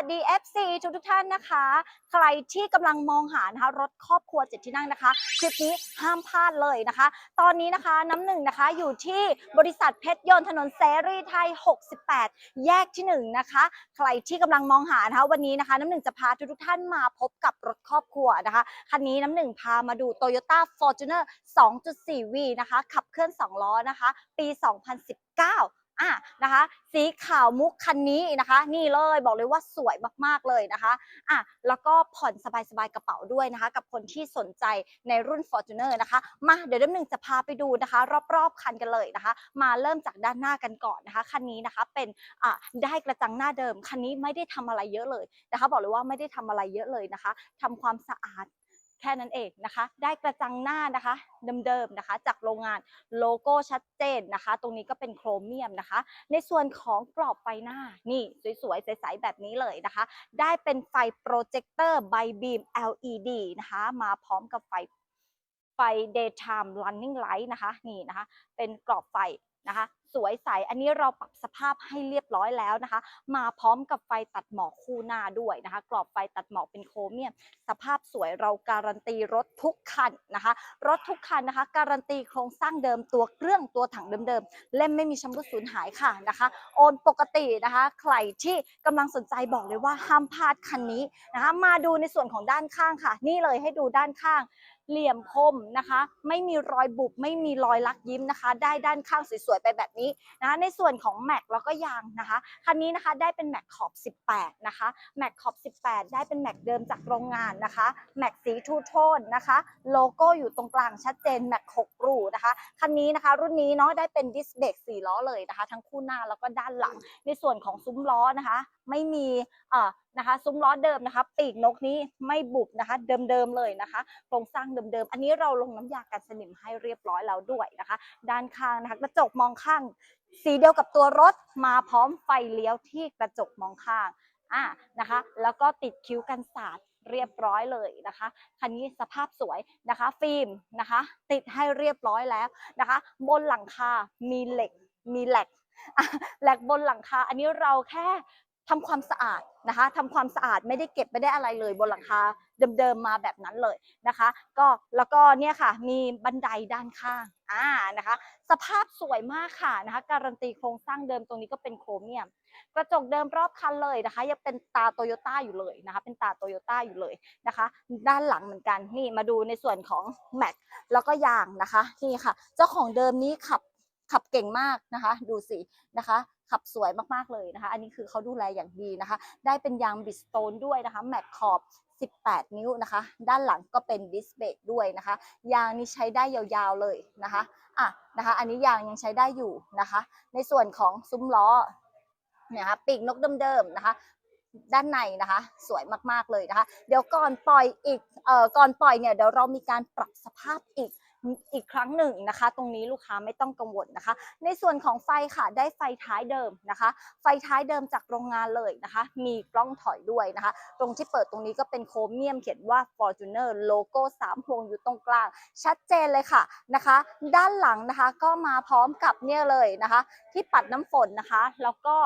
วัสดี FC ทุกทุกท่านนะคะ ใครที่กำลังมองหานะคะรถครอบครัวเจ็ดที่นั่งนะคะคลิปนี้ห้ามพลาดเลยนะคะ ตอนนี้นะคะน้ำหนึ่งนะคะอยู่ที่บริษัทเพชรยนต์ถนนเสรีไทย 68 แยกที่หนึ่งนะคะ ใครที่กำลังมองหานะคะวันนี้นะคะ น้ำหนึ่งจะพาทุกทุกท่านมาพบกับรถครอบครัวนะคะคันนี้น้ำหนึ่งพามาดู Toyota Fortuner 2.4V นะคะขับเคลื่อน 2 ล้อนะคะ ปี 2019 อะนะคะ สีขาวมุกคันนี้นะคะ นี่เลยบอกเลยว่าสวยมากๆเลยนะคะอะแล้วก็ผ่อนสบายๆกระเป๋าด้วยนะคะ กับคนที่สนใจในรุ่น Fortuner นะคะ มาเดี๋ยวน้ำหนึ่งจะพาไปดูนะคะ รอบๆคันกันเลยนะคะ มาเริ่มจากด้านหน้ากันก่อนนะคะคันนี้นะคะเป็นอะได้กระจังหน้าเดิมคันนี้ไม่ได้ทำอะไรเยอะเลยนะคะ บอกเลยว่าไม่ได้ทำอะไรเยอะเลยนะคะทำความสะอาด แค่นั้นเองนะคะ ได้กระจังหน้านะคะเดิมๆนะคะ จากโรงงานโลโก้ชัดเจนนะคะ ตรงนี้ก็เป็นโครเมียมนะคะ ในส่วนของกรอบไฟหน้านี่สวยๆใสๆแบบนี้เลยนะคะ ได้เป็นไฟโปรเจคเตอร์ไบบีม LED นะคะ มาพร้อมกับไฟไฟ daytime running light นะคะ นี่นะคะ เป็นกรอบไฟนะคะสวยใส อันนี้เราปรับสภาพให้เรียบร้อยแล้วนะคะ มาพร้อมกับไฟตัดหมอกคู่หน้าด้วยนะคะ กรอบไฟตัดหมอกเป็นโครเมียม สภาพสวยเราการันตีรถทุกคันนะคะ รถทุกคันนะคะ การันตีโครงสร้างเดิมตัวเครื่องตัวถังเดิมๆ เล่มไม่มีชำรุดสูญหายค่ะนะคะ โอนปกตินะคะ ใครที่กำลังสนใจบอกเลยว่าห้ามพลาดคันนี้นะคะ มาดูในส่วนของด้านข้างค่ะ นี่เลยให้ดูด้านข้างเหลี่ยมคมนะคะ ไม่มีรอยบุบไม่มีรอยลักยิ้มนะคะ ได้ด้านข้างสวยๆไปแบบนี้นะะในส่วนของแม็กแล้วก็ยางนะคะคันนี้นะคะได้เป็นแม็กขอบ 18 นะคะแม็กขอบ 18 ได้เป็นแม็กเดิมจากโรงงานนะคะแม็กสีทูโทนนะคะ โลโก้อยู่ตรงกลางชัดเจนแม็ก6รูนะคะคันนี้นะคะรุ่นนี้เนาะได้เป็นดิสเบรก4ล้อเลยนะคะ ทั้งคู่หน้าแล้วก็ด้านหลังในส่วนของซุ้มล้อนะคะ ไม่มีเอ่อ นะคะ ซุ้มล้อเดิมนะคะ ปีกนกนี้ไม่บุบนะคะ เดิมๆเลยนะคะโครงสร้างเดิมๆ อันนี้เราลงน้ำยากันสนิมให้เรียบร้อยแล้วด้วยนะคะ ด้านข้างนะคะกระจกมองข้าง สีเดียวกับตัวรถมาพร้อมไฟเลี้ยวที่กระจกมองข้างอ่านะคะ แล้วก็ติดคิ้วกันสาดเรียบร้อยเลยนะคะ คันนี้สภาพสวยนะคะ ฟิล์มนะคะ ติดให้เรียบร้อยแล้วนะคะ บนหลังคา มีเหล็ก มีแหลกแหลกบนหลังคา อันนี้เราแค่ ทำความสะอาดนะคะทำความสะอาดไม่ได้เก็บไม่ได้อะไรเลยบนหลังคาเดิมๆมาแบบนั้นเลยนะคะ ก็แล้วก็เนี่ยค่ะมีบันไดด้านข้างอ่านะคะ สภาพสวยมากค่ะนะคะการันตีโครงสร้างเดิมตรงนี้ก็เป็นโครเมียม กระจกเดิมรอบคันเลยนะคะ ยังเป็นตาโตโยต้าอยู่เลยนะคะ เป็นตาโตโยต้าอยู่เลยนะคะ ด้านหลังเหมือนกันนี่มาดูในส่วนของแม็กแล้วก็ยางนะคะนี่ค่ะ เจ้าของเดิมนี้ขับ ขับเก่งมากนะคะ ดูสินะคะ ขับสวยมากๆเลยนะคะ อันนี้คือเขาดูแลอย่างดีนะคะ ได้เป็นยางบิสโตนด้วยนะคะ แม็กขอบ 18 นิ้วนะคะ ด้านหลังก็เป็นดิสเบรกด้วยนะคะ ยางนี้ใช้ได้ยาวๆเลยนะคะอะนะคะ อันนี้ยางยังใช้ได้อยู่นะคะ ในส่วนของซุ้มล้อเนี่ยค่ะปีกนกเดิมๆนะคะด้านในนะคะ สวยมากๆเลยนะคะ เดี๋ยวก่อนปล่อยอีกเอ่อก่อนปล่อยเนี่ยเดี๋ยวเรามีการปรับสภาพอีก อีกครั้งหนึ่งนะคะ ตรงนี้ลูกค้าไม่ต้องกังวลนะคะ ในส่วนของไฟค่ะได้ไฟท้ายเดิมนะคะ ไฟท้ายเดิมจากโรงงานเลยนะคะ มีกล้องถอยด้วยนะคะ ตรงที่เปิดตรงนี้ก็เป็นโครเมียมเขียนว่า Fortuner โลโก้3พวงอยู่ตรงกลาง ชัดเจนเลยค่ะนะคะ ด้านหลังนะคะก็มาพร้อมกับเนี่ยเลยนะคะ ที่ปัดน้ำฝนนะคะ แล้วก็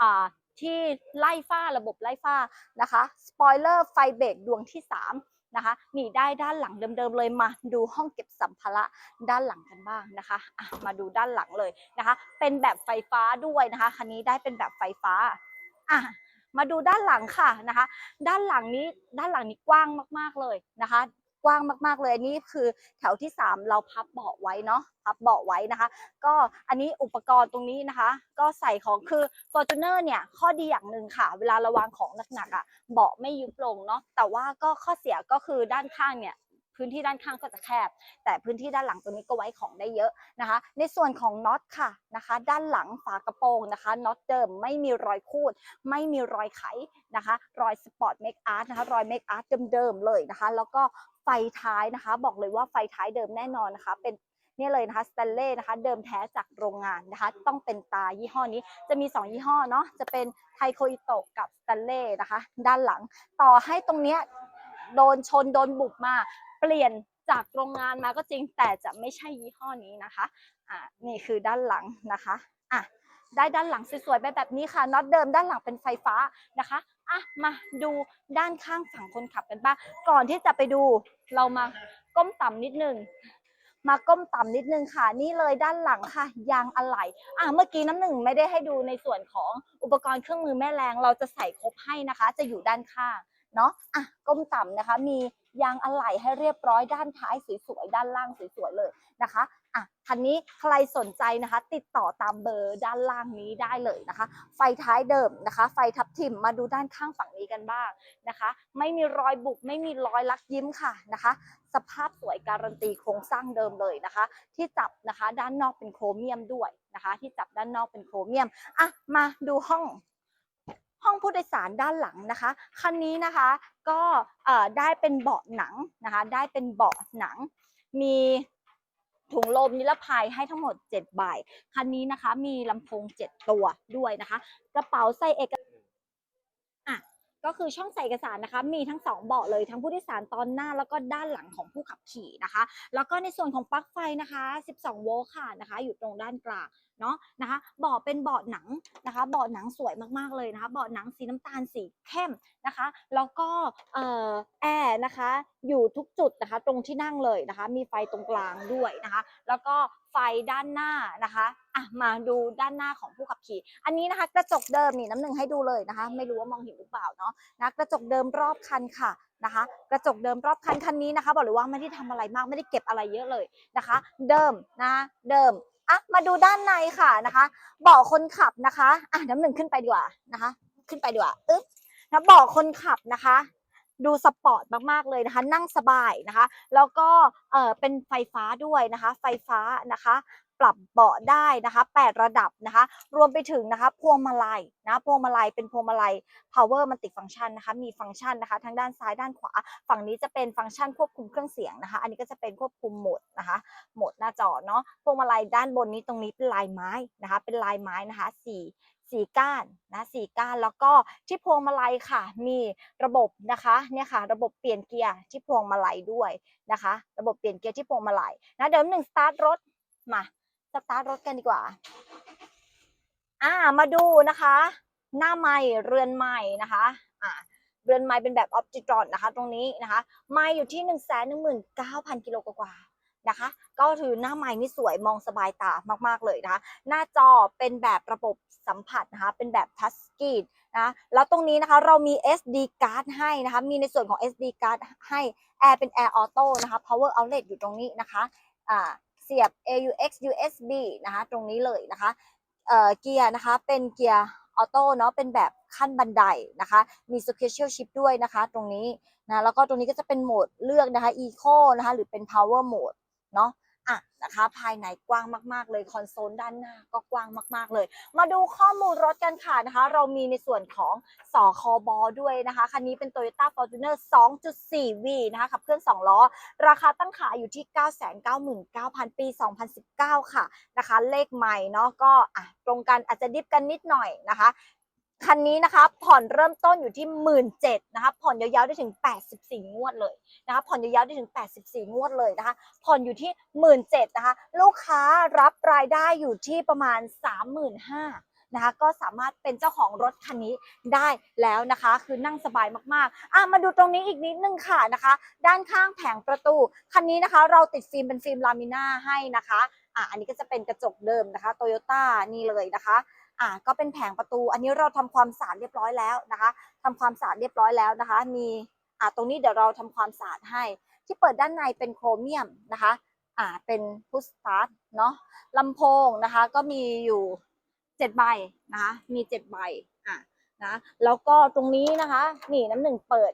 อ่าที่ไล่ฝ้าระบบไล่ฝ้านะคะสปอยเลอร์ไฟเบรกดวงที่ 3 นะคะนี่ได้ด้านหลังเดิมๆเลยมาดูห้องเก็บสัมภาระด้านหลังกันบ้างนะคะะมาดูด้านหลังเลยนะคะ เป็นแบบไฟฟ้าด้วยนะคะคันนี้ได้เป็นแบบไฟฟ้าอะมาดูด้านหลังค่ะนะคะ ด้านหลังนี้ด้านหลังนี้กว้างมากๆเลยนะคะ กว้างมากๆเลยอันนี้คือแถวที่ 3 เราพับเบาะไว้เนาะพับเบาะไว้นะคะ ก็อันนี้อุปกรณ์ตรงนี้นะคะ ก็ใส่ของคือ Fortuner เนี่ยข้อดีอย่างหนึ่งค่ะ เวลาระวางของหนักๆอะเบาะไม่ยุบลงเนาะแต่ว่าก็ข้อเสียก็คือด้านข้างเนี่ย พื้นที่ด้านข้างก็จะแคบ แต่พื้นที่ด้านหลังตรงนี้ก็ไว้ของได้เยอะนะคะ ในส่วนของน็อตค่ะนะคะ ด้านหลังฝากระโปรงนะคะน็อตเดิมไม่มีรอยคูด ไม่มีรอยไขนะคะ รอยสปอร์ตเมคอาร์ตนะคะรอยเมคอาร์ตเดิมๆเลยนะคะ แล้วก็ไฟท้ายนะคะ บอกเลยว่าไฟท้ายเดิมแน่นอนนะคะ เป็นนี่เลยนะคะสแตนเล่นะคะ เดิมแท้จากโรงงานนะคะ ต้องเป็นตายี่ห้อนี้ จะมี 2 ยี่ห้อเนาะ จะเป็นไทโคอิโตะกับสแตนเล่นะคะ ด้านหลัง ต่อให้ตรงเนี้ยโดนชนโดนบุกมา เปลี่ยนจากโรงงานมาก็จริงแต่จะไม่ใช่ยี่ห้อนี้นะคะอ่านี่คือด้านหลังนะคะอะได้ด้านหลังสวยๆแบบนี้ค่ะน็อตเดิมด้านหลังเป็นไฟฟ้านะคะอะมาดูด้านข้างฝั่งคนขับกันบ้างก่อนที่จะไปดูเรามาก้มต่ำนิดนึงมาก้มต่ำนิดนึงค่ะ นี่เลยด้านหลังค่ะ ยางอะไหล่อะเมื่อกี้น้ำหนึ่งไม่ได้ให้ดูในส่วนของอุปกรณ์เครื่องมือแม่แรง เราจะใส่ครบให้นะคะ จะอยู่ด้านข้างเนาะอะก้มต่ำนะคะ มี ยางอะไหล่ให้เรียบร้อยด้านท้ายสวยๆด้านล่างสวยๆเลยนะคะอะคันนี้ใครสนใจนะคะ ติดต่อตามเบอร์ด้านล่างนี้ได้เลยนะคะ ไฟท้ายเดิมนะคะ ไฟทับทิมมาดูด้านข้างฝั่งนี้กันบ้างนะคะ ไม่มีรอยบุบไม่มีรอยลักยิ้มค่ะนะคะ สภาพสวยการันตีโครงสร้างเดิมเลยนะคะ ที่จับนะคะด้านนอกเป็นโครเมียมด้วยนะคะ ที่จับด้านนอกเป็นโครเมียมอะมาดูห้อง ห้องผู้โดยสารด้านหลังนะคะ คันนี้นะคะก็ได้เป็นเบาะหนังนะคะ ได้เป็นเบาะหนัง มีถุงลมนิรภัยให้ทั้งหมด 7 ใบ คันนี้นะคะ มีลำโพง 7 ตัวด้วยนะคะ กระเป๋าใส่เอกอะก็คือช่องใส่เอกสารนะคะ มีทั้งสองเบาะเลยทั้งผู้โดยสารตอนหน้าแล้วก็ด้านหลังของผู้ขับขี่นะคะ แล้วก็ในส่วนของปลั๊กไฟนะคะ 12 โวลต์ค่ะนะคะ อยู่ตรงด้านกลาง เนาะนะคะเบาะเป็นเบาะหนังนะคะเบาะหนังสวยมากๆเลยนะคะเบาะหนังสีน้ำตาลสีเข้มนะคะ แล้วก็เอ่อแอร์นะคะอยู่ทุกจุดนะคะตรงที่นั่งเลยนะคะ มีไฟตรงกลางด้วยนะคะ แล้วก็ไฟด้านหน้านะคะอะมาดูด้านหน้าของผู้ขับขี่ อันนี้นะคะกระจกเดิมนี่น้ำหนึ่งให้ดูเลยนะคะ ไม่รู้ว่ามองเห็นหรือเปล่าเนาะนะกระจกเดิมรอบคันค่ะนะคะ กระจกเดิมรอบคันคันนี้นะคะ บอกเลยว่าไม่ได้ทำอะไรมากไม่ได้เก็บอะไรเยอะเลยนะคะ เดิมนะเดิม อะมาดูด้านในค่ะนะคะเบาะคนขับนะคะอะน้ำหนึ่งขึ้นไปดีกว่านะคะ ขึ้นไปดีกว่าอึ๊บนะเบาะคนขับนะคะ ดูสปอร์ตมากๆเลยนะคะ นั่งสบายนะคะ แล้วก็เออเป็นไฟฟ้าด้วยนะคะ ไฟฟ้านะคะ ปรับเบาะได้นะคะ 8 ระดับนะคะ รวมไปถึงนะคะพวงมาลัยนะพวงมาลัยเป็นพวงมาลัย power multi function นะคะ มีฟังก์ชันนะคะ ทั้งด้านซ้ายด้านขวา ฝั่งนี้จะเป็นฟังก์ชันควบคุมเครื่องเสียงนะคะ อันนี้ก็จะเป็นควบคุมโหมดนะคะ โหมดหน้าจอเนาะพวงมาลัยด้านบนนี้ตรงนี้เป็นลายไม้นะคะ เป็นลายไม้นะคะสี่สี่ก้านนะสี่ก้านแล้วก็ที่พวงมาลัยค่ะ มีระบบนะคะเนี่ยค่ะ ระบบเปลี่ยนเกียร์ที่พวงมาลัยด้วยนะคะ ระบบเปลี่ยนเกียร์ที่พวงมาลัยนะเดี๋ยวหนึ่งสตาร์ทรถมา สตาร์ทรถกันดีกว่า อ่า มาดูนะคะ หน้าไม้เรือนไม้นะคะ อ่าเรือนไม้เป็นแบบออปติตรอนนะคะ ตรงนี้นะคะไม้อยู่ที่1นึ่งแสนหนึ่งหมื่นเก้าพันกิโลกว่าๆนะคะ ก็ถือหน้าไม้นี่สวยมองสบายตามากๆเลยนะคะ หน้าจอเป็นแบบระบบสัมผัสนะคะ เป็นแบบทัชสกรีนนะแล้วตรงนี้นะคะเรามี SD card ให้นะคะ มีในส่วนของ SD card ให้ Air เป็น Air Auto นะคะ Power Outlet อยู่ตรงนี้นะคะ อ่า เสียบ AUX USB นะคะ ตรงนี้เลยนะคะเอ่อเกียร์นะคะ เป็นเกียร์ออโต้เนาะ เป็นแบบขั้นบันไดนะคะ มี Special Shift ด้วยนะคะ ตรงนี้นะ แล้วก็ตรงนี้ก็จะเป็นโหมดเลือกนะคะ Eco นะคะ หรือเป็น Power Mode เนาะ อะนะคะ ภายในกว้างมาก ๆ เลยคอนโซลด้านหน้าก็กว้างมาก ๆ เลย มาดูข้อมูลรถกันค่ะนะคะ เรามีในส่วนของสอคอบอด้วยนะคะ คันนี้เป็น Toyota Fortuner 2.4V นะคะขับเคลื่อน 2 ล้อ ราคาตั้งขายอยู่ที่ 999,000 ปี 2019 ค่ะนะคะ เลขใหม่เนาะก็อะตรงกันอาจจะดิฟกันนิดหน่อยนะคะ คันนี้นะคะผ่อนเริ่มต้นอยู่ที่ 17,000นะคะผ่อนยาวๆได้ถึง 84 งวดเลยนะคะผ่อนยาวๆได้ถึง 84 งวดเลยนะคะผ่อนอยู่ที่ 17,000นะคะลูกค้ารับรายได้อยู่ที่ประมาณ 35,000นะคะก็สามารถเป็นเจ้าของรถคันนี้ได้แล้วนะคะ คือนั่งสบายมากๆอะมาดูตรงนี้อีกนิดนึงค่ะนะคะ ด้านข้างแผงประตู คันนี้นะคะ เราติดฟิล์มเป็นฟิล์มลามิน่าให้นะคะอะอันนี้ก็จะเป็นกระจกเดิมนะคะโตโยต้านี่เลยนะคะ อะก็เป็นแผงประตู อันนี้เราทำความสะอาดเรียบร้อยแล้วนะคะทำความสะอาดเรียบร้อยแล้วนะคะ มีอะตรงนี้เดี๋ยวเราทำความสะอาดให้ ที่เปิดด้านในเป็นโครเมียมนะคะอ่าเป็นพุชสตาร์ทเนาะลำโพงนะคะ ก็มีอยู่เจ็ดใบนะคะมีเจ็ดใบอะนะแล้วก็ตรงนี้นะคะ นี่น้ำหนึ่งเปิด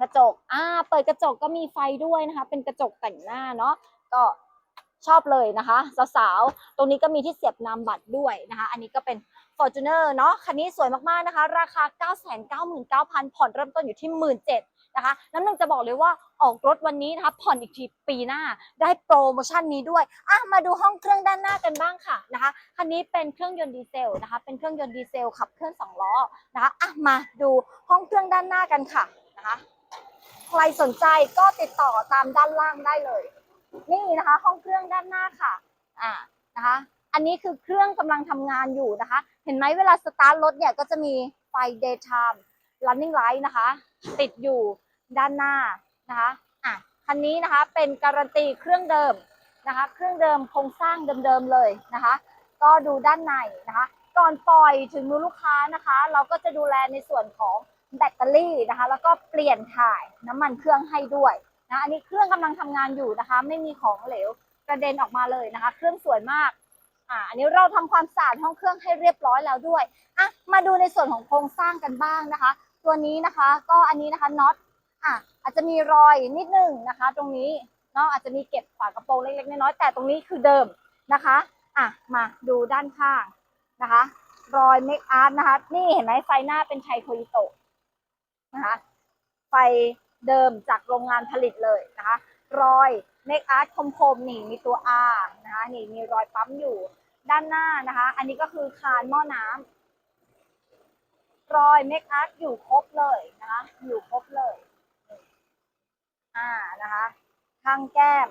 กระจกอ่าเปิดกระจกก็มีไฟด้วยนะคะ เป็นกระจกแต่งหน้าเนาะก็ ชอบเลยนะคะสาวๆ ตรงนี้ก็มีที่เสียบนามบัตรด้วยนะคะ อันนี้ก็เป็น Fortuner เนาะคันนี้สวยมากๆนะคะ ราคา 999,000 ผ่อนเริ่มต้นอยู่ที่ 17,000นะคะน้ำหนึ่งจะบอกเลยว่าออกรถวันนี้นะคะผ่อนอีกทีปีหน้าได้โปรโมชั่นนี้ด้วยอะมาดูห้องเครื่องด้านหน้ากันบ้างค่ะนะคะคันนี้เป็นเครื่องยนต์ดีเซลนะคะ เป็นเครื่องยนต์ดีเซลขับเคลื่อนสองล้อนะคะอะมาดูห้องเครื่องด้านหน้ากันค่ะนะคะ ใครสนใจก็ติดต่อตามด้านล่างได้เลย นี่นะคะ ห้องเครื่องด้านหน้าค่ะอ่านะคะ อันนี้คือเครื่องกำลังทำงานอยู่นะคะ เห็นไหมเวลาสตาร์ทรถเนี่ยก็จะมีไฟ daytime running light นะคะ ติดอยู่ด้านหน้านะคะอะคันนี้นะคะเป็นการันตีเครื่องเดิมนะคะ เครื่องเดิมโครงสร้างเดิมๆเลยนะคะ ก็ดูด้านในนะคะ ก่อนปล่อยถึงมือลูกค้านะคะ เราก็จะดูแลในส่วนของแบตเตอรี่นะคะ แล้วก็เปลี่ยนถ่ายน้ำมันเครื่องให้ด้วย นะอันนี้เครื่องกำลังทำงานอยู่นะคะ ไม่มีของเหลวกระเด็นออกมาเลยนะคะ เครื่องสวยมากอ่าอันนี้เราทำความสะอาดห้องเครื่องให้เรียบร้อยแล้วด้วยอะมาดูในส่วนของโครงสร้างกันบ้างนะคะ ตัวนี้นะคะ ก็อันนี้นะคะน็อตอะอาจจะมีรอยนิดนึงนะคะ ตรงนี้เนาะอาจจะมีเก็บฝากระโปรงเล็กๆน้อยๆแต่ตรงนี้คือเดิมนะคะอะมาดูด้านข้างนะคะ รอยเมคอาร์ตนะคะ นี่เห็นไหมไฟหน้าเป็นไทโคยิโตะนะคะไฟ เดิมจากโรงงานผลิตเลยนะคะ รอยเมคอาร์ตคมๆนี่มีตัว R นะคะนี่มีรอยปั๊มอยู่ด้านหน้านะคะ อันนี้ก็คือคานหม้อน้ำรอยเมคอาร์ตอยู่ครบเลยนะคะ อยู่ครบเลยอ่านะคะข้างแก้ม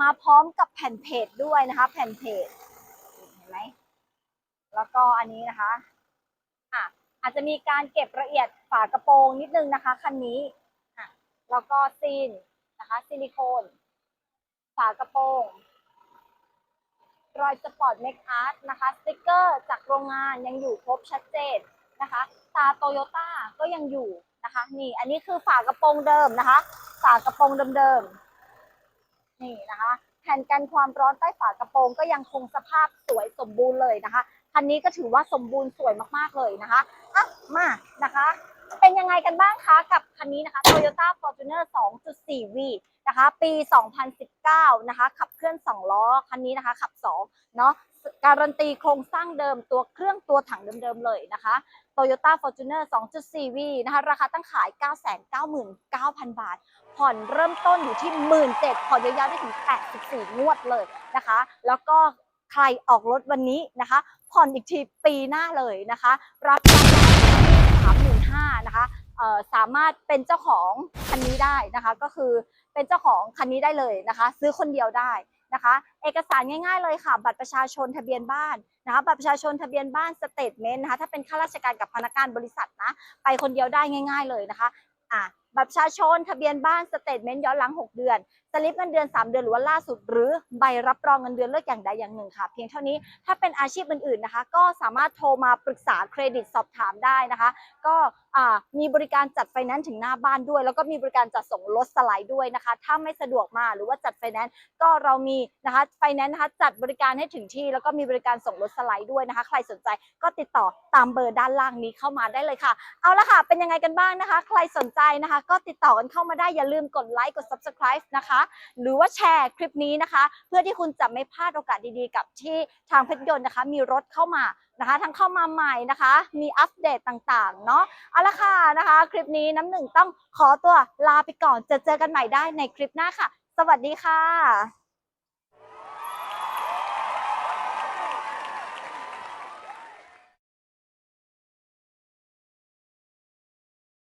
มาพร้อมกับแผ่นเพจด้วยนะคะ แผ่นเพจเห็นไหมแล้วก็อันนี้นะคะ อาจจะมีการเก็บละเอียดฝากระโปรงนิดนึงนะคะ คันนี้อะแล้วก็ซีนนะคะ ซิลิโคน ฝากระโปรงรอยสปอร์ตเมคอาร์ตนะคะสติกเกอร์จากโรงงานยังอยู่ครบชัดเจนนะคะ ตาโตโยต้าก็ยังอยู่นะคะ นี่อันนี้คือฝากระโปรงเดิมนะคะ ฝากระโปรงเดิมๆนี่นะคะ แผ่นกันความร้อนใต้ฝากระโปรงก็ยังคงสภาพสวยสมบูรณ์เลยนะคะ คันนี้ก็ถือว่าสมบูรณ์สวยมากๆเลยนะคะอะมานะคะ เป็นยังไงกันบ้างคะกับคันนี้นะคะ Toyota Fortuner 2.4V นะคะ ปี 2019 นะคะ ขับเคลื่อน 2 ล้อ คันนี้นะคะ ขับ 2 เนาะการันตีโครงสร้างเดิมตัวเครื่องตัวถังเดิมๆเลยนะคะ Toyota Fortuner 2.4V นะคะ ราคาตั้งขาย 999,000 บาท ผ่อนเริ่มต้นอยู่ที่ 17,000ผ่อนยาวๆได้ถึง 84 งวดเลยนะคะ แล้วก็ใครออกรถวันนี้นะคะ ผ่อนอีกทีปีหน้าเลยนะคะ รับรายได้สามหมื่นห้านะคะสามารถเป็นเจ้าของคันนี้ได้นะคะ ก็คือเป็นเจ้าของคันนี้ได้เลยนะคะ ซื้อคนเดียวได้นะคะ เอกสารง่ายๆเลยค่ะ บัตรประชาชนทะเบียนบ้านนะคะบัตรประชาชนทะเบียนบ้านสเตทเมนต์นะคะถ้าเป็นข้าราชการกับพนักงานบริษัทนะไปคนเดียวได้ง่าย ๆเลยนะคะอะบัตรประชาชนทะเบียนบ้านสเตทเมนต์ย้อนหลัง 6 เดือน สลิปเงินเดือน 3 เดือนหรือว่าล่าสุด หรือใบรับรองเงินเดือนเลือกอย่างใดอย่างหนึ่งค่ะ เพียงเท่านี้ถ้าเป็นอาชีพอื่นๆนะคะ ก็สามารถโทรมาปรึกษาเครดิตสอบถามได้นะคะ ก็มีบริการจัดไฟแนนซ์ถึงหน้าบ้านด้วย แล้วก็มีบริการจัดส่งรถสไลด์ด้วยนะคะ ถ้าไม่สะดวกมาหรือว่าจัดไฟแนนซ์ก็เรามีนะคะไฟแนนซ์นะคะจัดบริการให้ถึงที่ แล้วก็มีบริการส่งรถสไลด์ด้วยนะคะ ใครสนใจก็ติดต่อตามเบอร์ด้านล่างนี้เข้ามาได้เลยค่ะ เอาละค่ะ เป็นยังไงกันบ้างนะคะ ใครสนใจนะคะก็ติดต่อกันเข้ามาได้อย่าลืมกดไลค์กด subscribe นะคะ หรือว่าแชร์คลิปนี้นะคะ เพื่อที่คุณจะไม่พลาดโอกาสดีๆ กับที่ทางเพชรยนต์นะคะ มีรถเข้ามานะคะ ทั้งเข้ามาใหม่นะคะ มีอัปเดตต่างๆเนาะเอาละค่ะนะคะ คลิปนี้น้ำหนึ่งต้องขอตัวลาไปก่อนจะเจอกันใหม่ได้ในคลิปหน้าค่ะ สวัสดีค่ะ